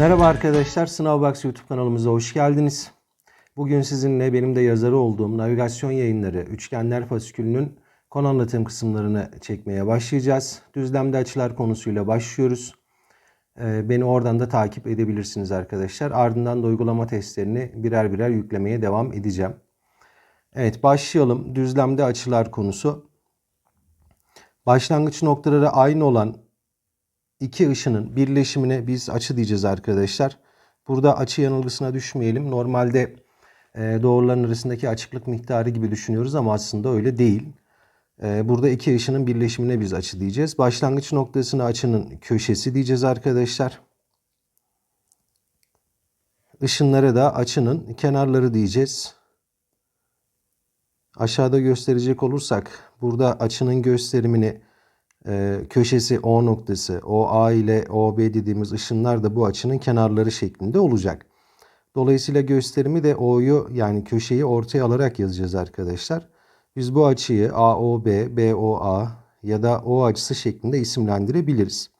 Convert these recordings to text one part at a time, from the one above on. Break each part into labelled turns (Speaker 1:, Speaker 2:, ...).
Speaker 1: Merhaba arkadaşlar, Sınavbox YouTube kanalımıza hoş geldiniz. Bugün sizinle benim de yazarı olduğum navigasyon yayınları Üçgenler Fasikülü'nün konu anlatım kısımlarını çekmeye başlayacağız. Düzlemde açılar konusuyla başlıyoruz. Ee, Beni oradan da takip edebilirsiniz arkadaşlar. Ardından da uygulama testlerini birer birer yüklemeye devam edeceğim. Evet başlayalım. Düzlemde açılar konusu. Başlangıç noktaları aynı olan iki ışının birleşimine biz açı diyeceğiz arkadaşlar. Burada açı yanılgısına düşmeyelim. Normalde e, doğruların arasındaki açıklık miktarı gibi düşünüyoruz ama aslında öyle değil. E, burada iki ışının birleşimine biz açı diyeceğiz. Başlangıç noktasına açının köşesi diyeceğiz arkadaşlar. Işınlara da açının kenarları diyeceğiz. Aşağıda gösterecek olursak burada açının gösterimini e, köşesi O noktası, OA ile OB dediğimiz ışınlar da bu açının kenarları şeklinde olacak. Dolayısıyla gösterimi de O'yu yani köşeyi ortaya alarak yazacağız arkadaşlar. Biz bu açıyı AOB, BOA ya da O açısı şeklinde isimlendirebiliriz.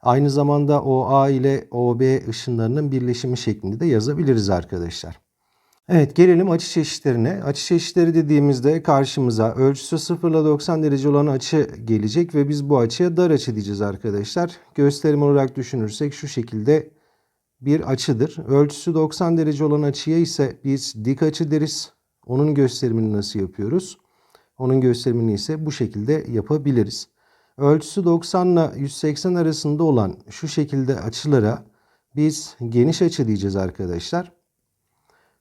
Speaker 1: Aynı zamanda OA ile OB ışınlarının birleşimi şeklinde de yazabiliriz arkadaşlar. Evet gelelim açı çeşitlerine. Açı çeşitleri dediğimizde karşımıza ölçüsü 0 ile 90 derece olan açı gelecek ve biz bu açıya dar açı diyeceğiz arkadaşlar. Gösterim olarak düşünürsek şu şekilde bir açıdır. Ölçüsü 90 derece olan açıya ise biz dik açı deriz. Onun gösterimini nasıl yapıyoruz? Onun gösterimini ise bu şekilde yapabiliriz. Ölçüsü 90 ile 180 arasında olan şu şekilde açılara biz geniş açı diyeceğiz arkadaşlar.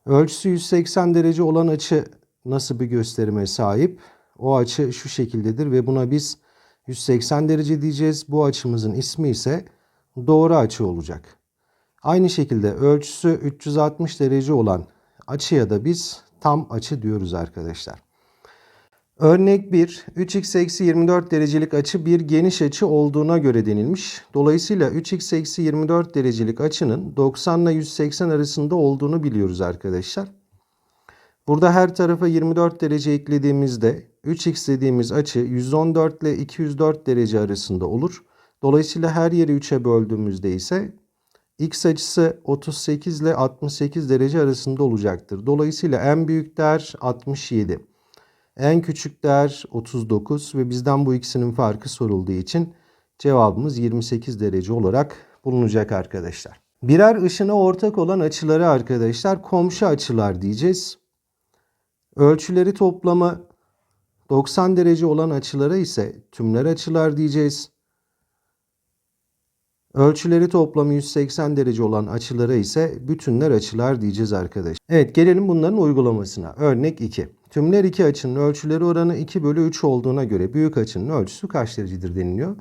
Speaker 1: Ölçüsü 180 derece olan açı nasıl bir gösterime sahip? O açı şu şekildedir ve buna biz 180 derece diyeceğiz. Bu açımızın ismi ise doğru açı olacak. Aynı şekilde ölçüsü 360 derece olan açıya da biz tam açı diyoruz arkadaşlar. Örnek 1, 3x eksi 24 derecelik açı bir geniş açı olduğuna göre denilmiş. Dolayısıyla 3x eksi 24 derecelik açının 90 ile 180 arasında olduğunu biliyoruz arkadaşlar. Burada her tarafa 24 derece eklediğimizde 3x dediğimiz açı 114 ile 204 derece arasında olur. Dolayısıyla her yeri 3'e böldüğümüzde ise x açısı 38 ile 68 derece arasında olacaktır. Dolayısıyla en büyük değer 67. En küçük değer 39 ve bizden bu ikisinin farkı sorulduğu için cevabımız 28 derece olarak bulunacak arkadaşlar. Birer ışına ortak olan açıları arkadaşlar komşu açılar diyeceğiz. Ölçüleri toplamı 90 derece olan açılara ise tümler açılar diyeceğiz. Ölçüleri toplamı 180 derece olan açılara ise bütünler açılar diyeceğiz arkadaşlar. Evet gelelim bunların uygulamasına. Örnek 2. Tümler iki açının ölçüleri oranı 2 bölü 3 olduğuna göre büyük açının ölçüsü kaç derecedir deniliyor.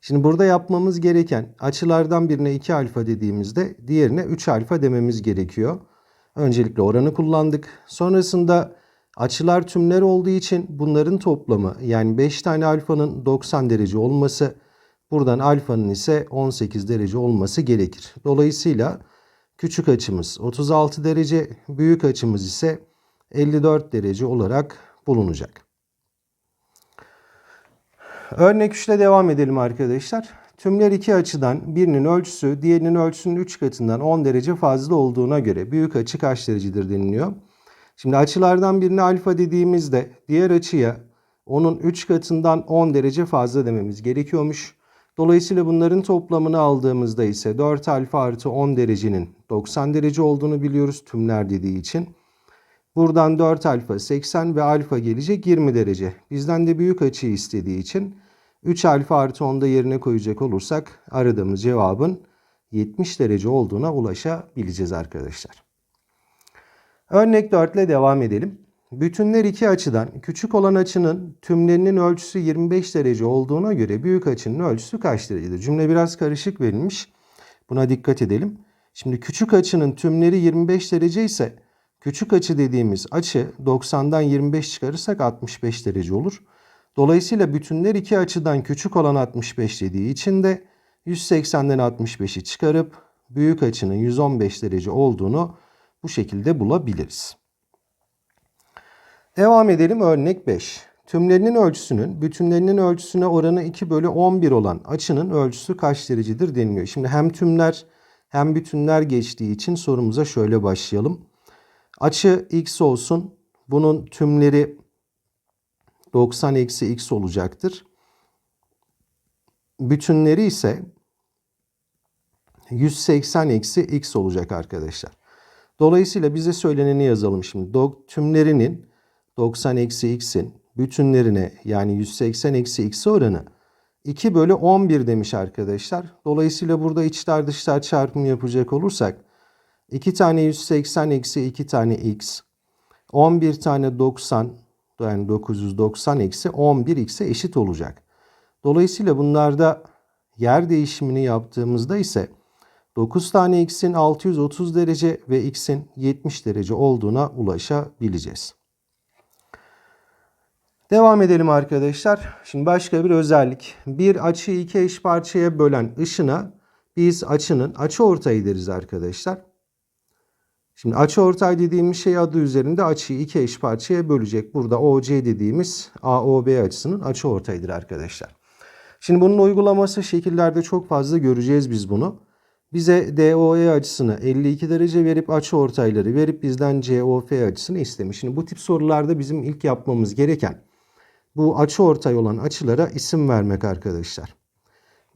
Speaker 1: Şimdi burada yapmamız gereken açılardan birine 2 alfa dediğimizde diğerine 3 alfa dememiz gerekiyor. Öncelikle oranı kullandık. Sonrasında açılar tümler olduğu için bunların toplamı yani 5 tane alfanın 90 derece olması buradan alfanın ise 18 derece olması gerekir. Dolayısıyla küçük açımız 36 derece büyük açımız ise 54 derece olarak bulunacak. Örnek 3 ile devam edelim arkadaşlar. Tümler iki açıdan birinin ölçüsü diğerinin ölçüsünün 3 katından 10 derece fazla olduğuna göre büyük açı kaç derecedir deniliyor. Şimdi açılardan birine alfa dediğimizde diğer açıya onun 3 katından 10 derece fazla dememiz gerekiyormuş. Dolayısıyla bunların toplamını aldığımızda ise 4 alfa artı 10 derecenin 90 derece olduğunu biliyoruz tümler dediği için. Buradan 4 alfa 80 ve alfa gelecek 20 derece. Bizden de büyük açıyı istediği için 3 alfa artı 10'da yerine koyacak olursak aradığımız cevabın 70 derece olduğuna ulaşabileceğiz arkadaşlar. Örnek 4 ile devam edelim. Bütünler iki açıdan küçük olan açının tümlerinin ölçüsü 25 derece olduğuna göre büyük açının ölçüsü kaç derecedir? Cümle biraz karışık verilmiş. Buna dikkat edelim. Şimdi küçük açının tümleri 25 derece ise Küçük açı dediğimiz açı 90'dan 25 çıkarırsak 65 derece olur. Dolayısıyla bütünler iki açıdan küçük olan 65 dediği için de 180'den 65'i çıkarıp büyük açının 115 derece olduğunu bu şekilde bulabiliriz. Devam edelim örnek 5. Tümlerinin ölçüsünün bütünlerinin ölçüsüne oranı 2 bölü 11 olan açının ölçüsü kaç derecedir deniliyor. Şimdi hem tümler hem bütünler geçtiği için sorumuza şöyle başlayalım. Açı x olsun. Bunun tümleri 90 eksi x olacaktır. Bütünleri ise 180 eksi x olacak arkadaşlar. Dolayısıyla bize söyleneni yazalım şimdi. Tümlerinin 90 eksi x'in bütünlerine yani 180 eksi x oranı 2 bölü 11 demiş arkadaşlar. Dolayısıyla burada içler dışlar çarpımı yapacak olursak 2 tane 180 eksi 2 tane x 11 tane 90 yani 990 eksi 11 x'e eşit olacak. Dolayısıyla bunlarda yer değişimini yaptığımızda ise 9 tane x'in 630 derece ve x'in 70 derece olduğuna ulaşabileceğiz. Devam edelim arkadaşlar. Şimdi başka bir özellik. Bir açıyı iki eş parçaya bölen ışına biz açının açı ortayı deriz arkadaşlar. Şimdi açı ortay dediğimiz şey adı üzerinde açıyı iki eş parçaya bölecek. Burada OC dediğimiz AOB açısının açı ortayıdır arkadaşlar. Şimdi bunun uygulaması şekillerde çok fazla göreceğiz biz bunu. Bize DOE açısını 52 derece verip açı ortayları verip bizden COF açısını istemiş. Şimdi bu tip sorularda bizim ilk yapmamız gereken bu açı ortay olan açılara isim vermek arkadaşlar.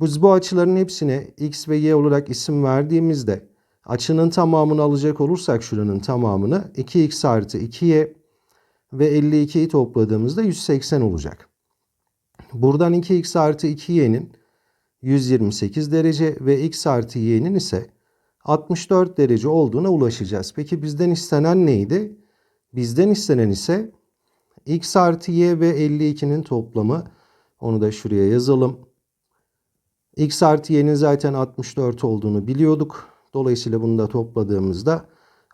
Speaker 1: Biz bu açıların hepsine x ve y olarak isim verdiğimizde açının tamamını alacak olursak şuranın tamamını 2x artı 2y ve 52'yi topladığımızda 180 olacak. Buradan 2x artı 2y'nin 128 derece ve x artı y'nin ise 64 derece olduğuna ulaşacağız. Peki bizden istenen neydi? Bizden istenen ise x artı y ve 52'nin toplamı. Onu da şuraya yazalım. x artı y'nin zaten 64 olduğunu biliyorduk. Dolayısıyla bunu da topladığımızda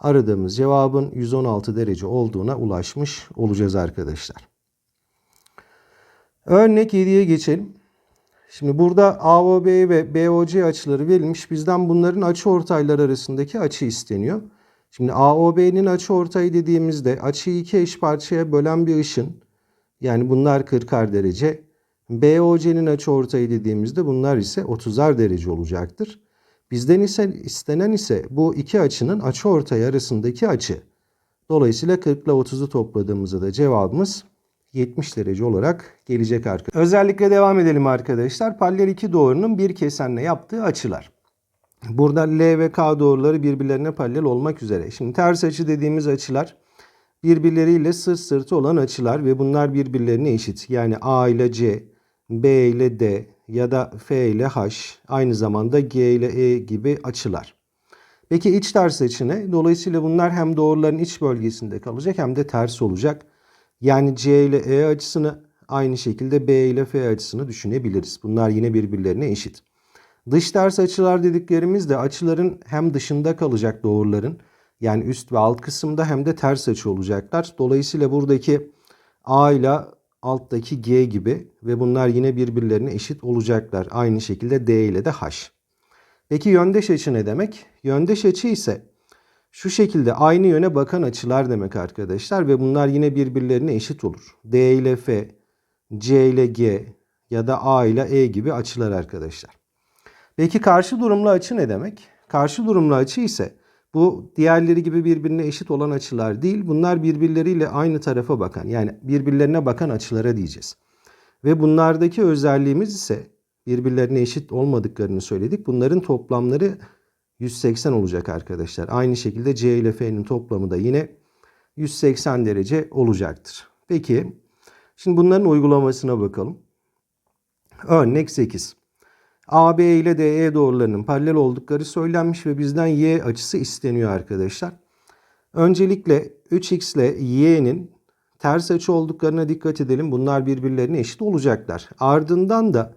Speaker 1: aradığımız cevabın 116 derece olduğuna ulaşmış olacağız arkadaşlar. Örnek 7'ye geçelim. Şimdi burada AOB ve BOC açıları verilmiş. Bizden bunların açı ortayları arasındaki açı isteniyor. Şimdi AOB'nin açı ortayı dediğimizde açıyı iki eş parçaya bölen bir ışın. Yani bunlar 40'ar derece. BOC'nin açı ortayı dediğimizde bunlar ise 30'ar derece olacaktır. Bizden ise istenen ise bu iki açının açı ortayı arasındaki açı. Dolayısıyla 40 ile 30'u topladığımızda da cevabımız 70 derece olarak gelecek arkadaşlar. Özellikle devam edelim arkadaşlar. Paller iki doğrunun bir kesenle yaptığı açılar. Burada L ve K doğruları birbirlerine paralel olmak üzere. Şimdi ters açı dediğimiz açılar birbirleriyle sırt sırtı olan açılar ve bunlar birbirlerine eşit. Yani A ile C, B ile D ya da F ile H aynı zamanda G ile E gibi açılar. Peki iç ters açı ne? Dolayısıyla bunlar hem doğruların iç bölgesinde kalacak hem de ters olacak. Yani C ile E açısını aynı şekilde B ile F açısını düşünebiliriz. Bunlar yine birbirlerine eşit. Dış ters açılar dediklerimiz de açıların hem dışında kalacak doğruların yani üst ve alt kısımda hem de ters açı olacaklar. Dolayısıyla buradaki A ile alttaki G gibi ve bunlar yine birbirlerine eşit olacaklar. Aynı şekilde D ile de H. Peki yöndeş açı ne demek? Yöndeş açı ise şu şekilde aynı yöne bakan açılar demek arkadaşlar ve bunlar yine birbirlerine eşit olur. D ile F, C ile G ya da A ile E gibi açılar arkadaşlar. Peki karşı durumlu açı ne demek? Karşı durumlu açı ise bu diğerleri gibi birbirine eşit olan açılar değil. Bunlar birbirleriyle aynı tarafa bakan yani birbirlerine bakan açılara diyeceğiz. Ve bunlardaki özelliğimiz ise birbirlerine eşit olmadıklarını söyledik. Bunların toplamları 180 olacak arkadaşlar. Aynı şekilde C ile F'nin toplamı da yine 180 derece olacaktır. Peki şimdi bunların uygulamasına bakalım. Örnek 8. AB ile DE doğrularının paralel oldukları söylenmiş ve bizden Y açısı isteniyor arkadaşlar. Öncelikle 3x ile y'nin ters açı olduklarına dikkat edelim. Bunlar birbirlerine eşit olacaklar. Ardından da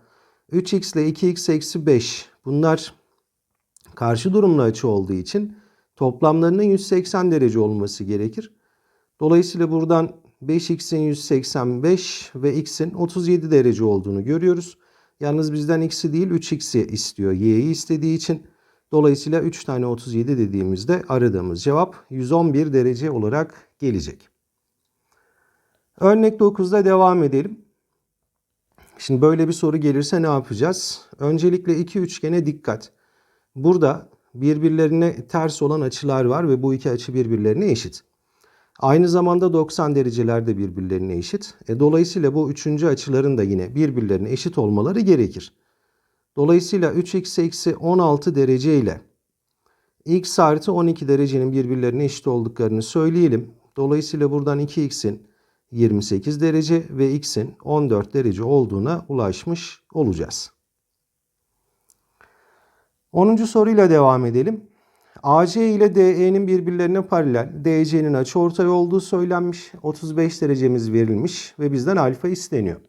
Speaker 1: 3x ile 2x eksi 5 bunlar karşı durumlu açı olduğu için toplamlarının 180 derece olması gerekir. Dolayısıyla buradan 5x'in 185 ve x'in 37 derece olduğunu görüyoruz. Yalnız bizden x'i değil 3x'i istiyor. y'yi istediği için. Dolayısıyla 3 tane 37 dediğimizde aradığımız cevap 111 derece olarak gelecek. Örnek 9'da devam edelim. Şimdi böyle bir soru gelirse ne yapacağız? Öncelikle iki üçgene dikkat. Burada birbirlerine ters olan açılar var ve bu iki açı birbirlerine eşit. Aynı zamanda 90 dereceler de birbirlerine eşit. E, dolayısıyla bu üçüncü açıların da yine birbirlerine eşit olmaları gerekir. Dolayısıyla 3x eksi 16 derece ile x artı 12 derecenin birbirlerine eşit olduklarını söyleyelim. Dolayısıyla buradan 2x'in 28 derece ve x'in 14 derece olduğuna ulaşmış olacağız. 10. soruyla devam edelim. AC ile DE'nin birbirlerine paralel, DC'nin açıortay olduğu söylenmiş, 35 derecemiz verilmiş ve bizden alfa isteniyor.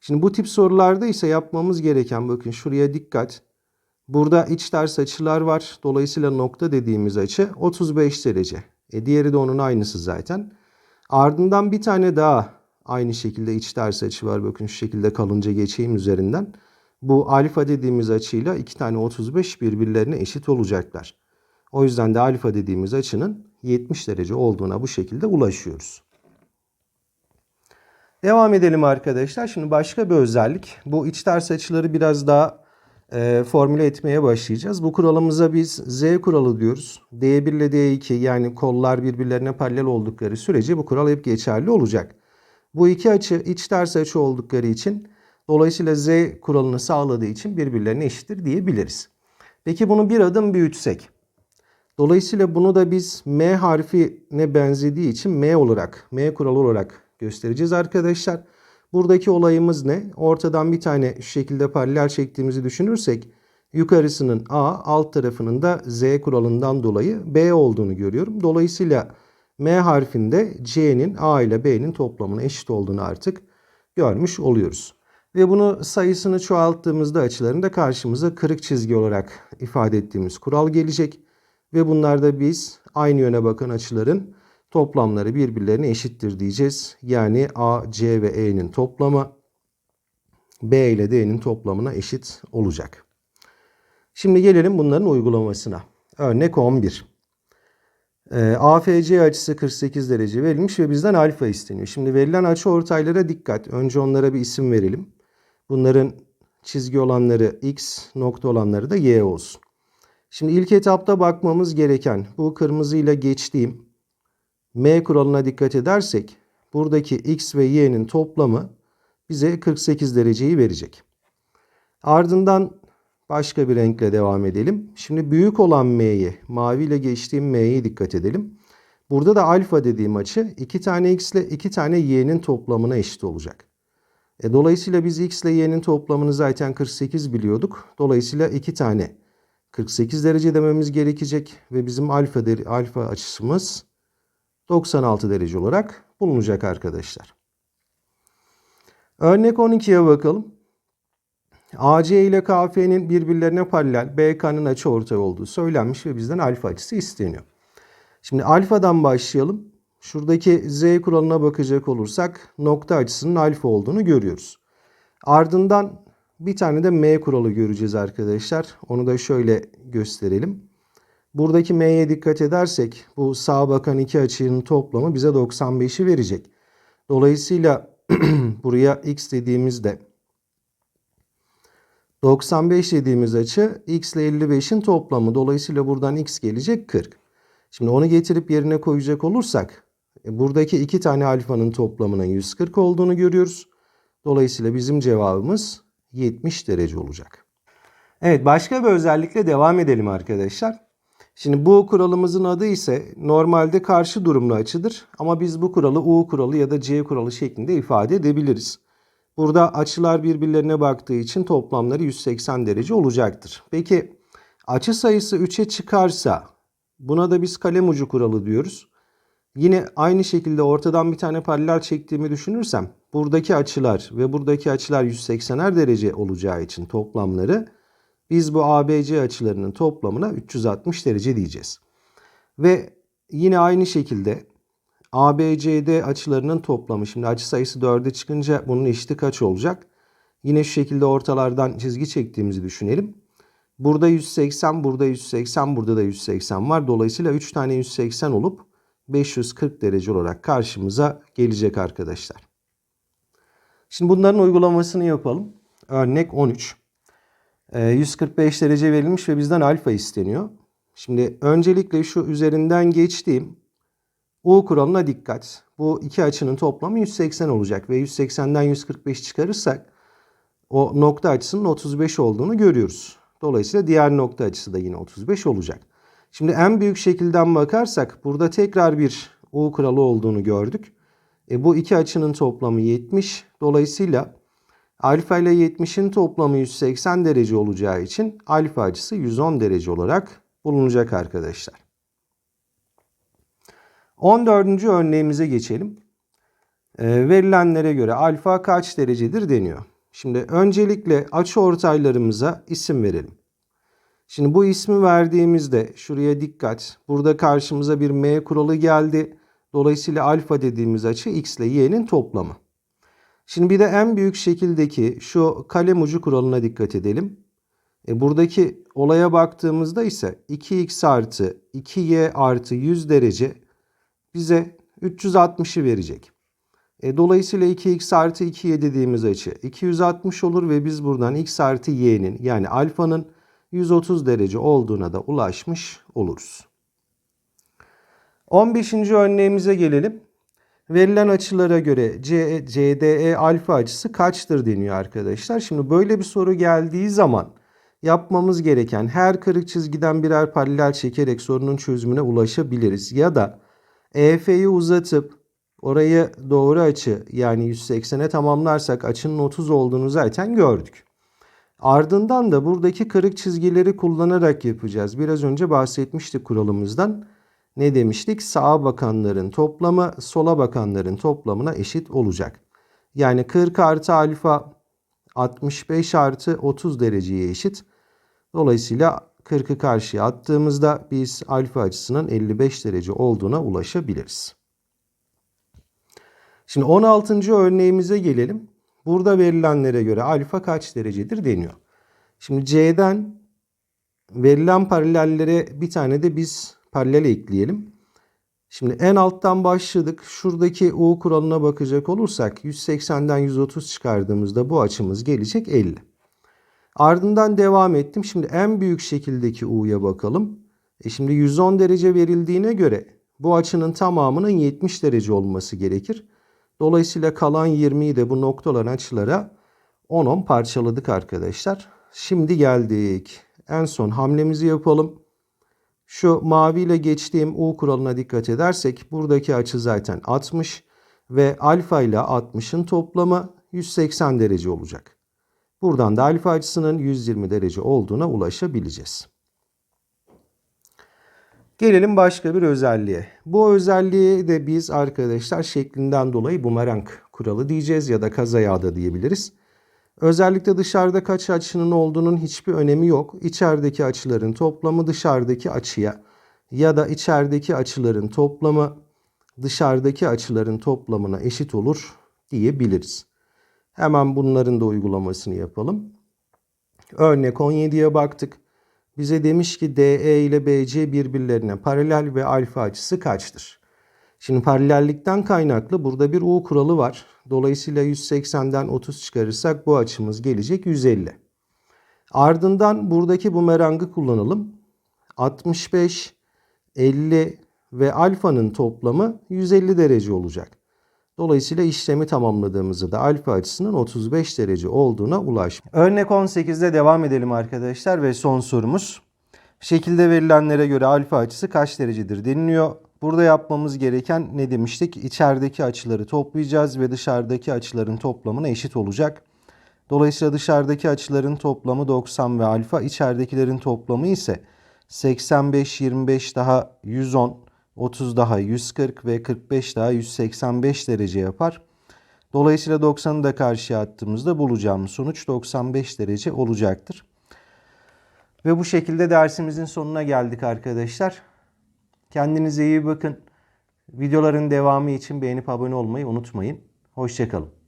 Speaker 1: Şimdi bu tip sorularda ise yapmamız gereken bakın şuraya dikkat. Burada iç ters açılar var. Dolayısıyla nokta dediğimiz açı 35 derece. E diğeri de onun aynısı zaten. Ardından bir tane daha aynı şekilde iç ters açı var. Bakın şu şekilde kalınca geçeyim üzerinden. Bu alfa dediğimiz açıyla iki tane 35 birbirlerine eşit olacaklar. O yüzden de alfa dediğimiz açının 70 derece olduğuna bu şekilde ulaşıyoruz. Devam edelim arkadaşlar. Şimdi başka bir özellik. Bu iç ters açıları biraz daha e, formüle etmeye başlayacağız. Bu kuralımıza biz Z kuralı diyoruz. D1 ile D2 yani kollar birbirlerine paralel oldukları sürece bu kural hep geçerli olacak. Bu iki açı iç ters açı oldukları için dolayısıyla Z kuralını sağladığı için birbirlerine eşittir diyebiliriz. Peki bunu bir adım büyütsek. Dolayısıyla bunu da biz M harfine benzediği için M olarak, M kuralı olarak göstereceğiz arkadaşlar. Buradaki olayımız ne? Ortadan bir tane şu şekilde paralel çektiğimizi düşünürsek yukarısının A, alt tarafının da Z kuralından dolayı B olduğunu görüyorum. Dolayısıyla M harfinde C'nin A ile B'nin toplamına eşit olduğunu artık görmüş oluyoruz. Ve bunu sayısını çoğalttığımızda açılarında karşımıza kırık çizgi olarak ifade ettiğimiz kural gelecek. Ve bunlarda biz aynı yöne bakan açıların toplamları birbirlerine eşittir diyeceğiz. Yani A, C ve E'nin toplamı B ile D'nin toplamına eşit olacak. Şimdi gelelim bunların uygulamasına. Örnek 11. E, AFC açısı 48 derece verilmiş ve bizden alfa isteniyor. Şimdi verilen açı ortaylara dikkat. Önce onlara bir isim verelim. Bunların çizgi olanları x, nokta olanları da y olsun. Şimdi ilk etapta bakmamız gereken bu kırmızıyla geçtiğim M kuralına dikkat edersek buradaki x ve y'nin toplamı bize 48 dereceyi verecek. Ardından başka bir renkle devam edelim. Şimdi büyük olan m'yi, maviyle geçtiğim m'ye dikkat edelim. Burada da alfa dediğim açı 2 tane x ile 2 tane y'nin toplamına eşit olacak. E, dolayısıyla biz x ile y'nin toplamını zaten 48 biliyorduk. Dolayısıyla 2 tane 48 derece dememiz gerekecek ve bizim alfa, alfa açısımız 96 derece olarak bulunacak arkadaşlar. Örnek 12'ye bakalım. AC ile KF'nin birbirlerine paralel BK'nın açı ortay olduğu söylenmiş ve bizden alfa açısı isteniyor. Şimdi alfadan başlayalım. Şuradaki Z kuralına bakacak olursak nokta açısının alfa olduğunu görüyoruz. Ardından bir tane de M kuralı göreceğiz arkadaşlar. Onu da şöyle gösterelim. Buradaki M'ye dikkat edersek bu sağa bakan iki açının toplamı bize 95'i verecek. Dolayısıyla buraya x dediğimizde 95 dediğimiz açı x ile 55'in toplamı. Dolayısıyla buradan x gelecek 40. Şimdi onu getirip yerine koyacak olursak e, buradaki iki tane alfanın toplamının 140 olduğunu görüyoruz. Dolayısıyla bizim cevabımız 70 derece olacak. Evet başka bir özellikle devam edelim arkadaşlar. Şimdi bu kuralımızın adı ise normalde karşı durumlu açıdır. Ama biz bu kuralı U kuralı ya da C kuralı şeklinde ifade edebiliriz. Burada açılar birbirlerine baktığı için toplamları 180 derece olacaktır. Peki açı sayısı 3'e çıkarsa buna da biz kalem ucu kuralı diyoruz. Yine aynı şekilde ortadan bir tane paralel çektiğimi düşünürsem buradaki açılar ve buradaki açılar 180'er derece olacağı için toplamları biz bu ABC açılarının toplamına 360 derece diyeceğiz. Ve yine aynı şekilde ABCD açılarının toplamı şimdi açı sayısı 4'e çıkınca bunun eşiti kaç olacak? Yine şu şekilde ortalardan çizgi çektiğimizi düşünelim. Burada 180, burada 180, burada da 180 var. Dolayısıyla 3 tane 180 olup 540 derece olarak karşımıza gelecek arkadaşlar. Şimdi bunların uygulamasını yapalım. Örnek 13. 145 ee, derece verilmiş ve bizden alfa isteniyor. Şimdi öncelikle şu üzerinden geçtiğim U kuralına dikkat. Bu iki açının toplamı 180 olacak ve 180'den 145 çıkarırsak o nokta açısının 35 olduğunu görüyoruz. Dolayısıyla diğer nokta açısı da yine 35 olacak. Şimdi en büyük şekilden bakarsak burada tekrar bir U kuralı olduğunu gördük. E bu iki açının toplamı 70. Dolayısıyla alfa ile 70'in toplamı 180 derece olacağı için alfa açısı 110 derece olarak bulunacak arkadaşlar. 14. örneğimize geçelim. E, verilenlere göre alfa kaç derecedir deniyor. Şimdi öncelikle açı ortaylarımıza isim verelim. Şimdi bu ismi verdiğimizde şuraya dikkat. Burada karşımıza bir m kuralı geldi. Dolayısıyla alfa dediğimiz açı x ile y'nin toplamı. Şimdi bir de en büyük şekildeki şu kalem ucu kuralına dikkat edelim. E buradaki olaya baktığımızda ise 2x artı 2y artı 100 derece bize 360'ı verecek. E, dolayısıyla 2x artı 2y dediğimiz açı 260 olur ve biz buradan x artı y'nin yani alfanın 130 derece olduğuna da ulaşmış oluruz. 15. örneğimize gelelim. Verilen açılara göre CDE alfa açısı kaçtır deniyor arkadaşlar. Şimdi böyle bir soru geldiği zaman yapmamız gereken her kırık çizgiden birer paralel çekerek sorunun çözümüne ulaşabiliriz. Ya da EF'yi uzatıp orayı doğru açı yani 180'e tamamlarsak açının 30 olduğunu zaten gördük. Ardından da buradaki kırık çizgileri kullanarak yapacağız. Biraz önce bahsetmiştik kuralımızdan. Ne demiştik? Sağa bakanların toplamı sola bakanların toplamına eşit olacak. Yani 40 artı alfa 65 artı 30 dereceye eşit. Dolayısıyla 40'ı karşıya attığımızda biz alfa açısının 55 derece olduğuna ulaşabiliriz. Şimdi 16. örneğimize gelelim. Burada verilenlere göre alfa kaç derecedir deniyor. Şimdi C'den verilen paralellere bir tane de biz paralel ekleyelim. Şimdi en alttan başladık. Şuradaki U kuralına bakacak olursak 180'den 130 çıkardığımızda bu açımız gelecek 50. Ardından devam ettim. Şimdi en büyük şekildeki U'ya bakalım. E şimdi 110 derece verildiğine göre bu açının tamamının 70 derece olması gerekir. Dolayısıyla kalan 20'yi de bu noktaların açılara 10-10 parçaladık arkadaşlar. Şimdi geldik. En son hamlemizi yapalım. Şu maviyle geçtiğim U kuralına dikkat edersek buradaki açı zaten 60 ve alfa ile 60'ın toplamı 180 derece olacak. Buradan da alfa açısının 120 derece olduğuna ulaşabileceğiz. Gelelim başka bir özelliğe. Bu özelliği de biz arkadaşlar şeklinden dolayı bumerang kuralı diyeceğiz ya da kaza da diyebiliriz. Özellikle dışarıda kaç açının olduğunun hiçbir önemi yok. İçerideki açıların toplamı dışarıdaki açıya ya da içerideki açıların toplamı dışarıdaki açıların toplamına eşit olur diyebiliriz. Hemen bunların da uygulamasını yapalım. Örnek 17'ye baktık. Bize demiş ki DE ile BC birbirlerine paralel ve alfa açısı kaçtır? Şimdi paralellikten kaynaklı burada bir U kuralı var. Dolayısıyla 180'den 30 çıkarırsak bu açımız gelecek 150. Ardından buradaki bumerangı kullanalım. 65, 50 ve alfanın toplamı 150 derece olacak. Dolayısıyla işlemi tamamladığımızda da alfa açısının 35 derece olduğuna ulaşmış. Örnek 18'de devam edelim arkadaşlar ve son sorumuz. Şekilde verilenlere göre alfa açısı kaç derecedir deniliyor. Burada yapmamız gereken ne demiştik? İçerideki açıları toplayacağız ve dışarıdaki açıların toplamına eşit olacak. Dolayısıyla dışarıdaki açıların toplamı 90 ve alfa, içeridekilerin toplamı ise 85, 25 daha 110, 30 daha 140 ve 45 daha 185 derece yapar. Dolayısıyla 90'ı da karşıya attığımızda bulacağımız sonuç 95 derece olacaktır. Ve bu şekilde dersimizin sonuna geldik arkadaşlar. Kendinize iyi bakın. Videoların devamı için beğenip abone olmayı unutmayın. Hoşçakalın.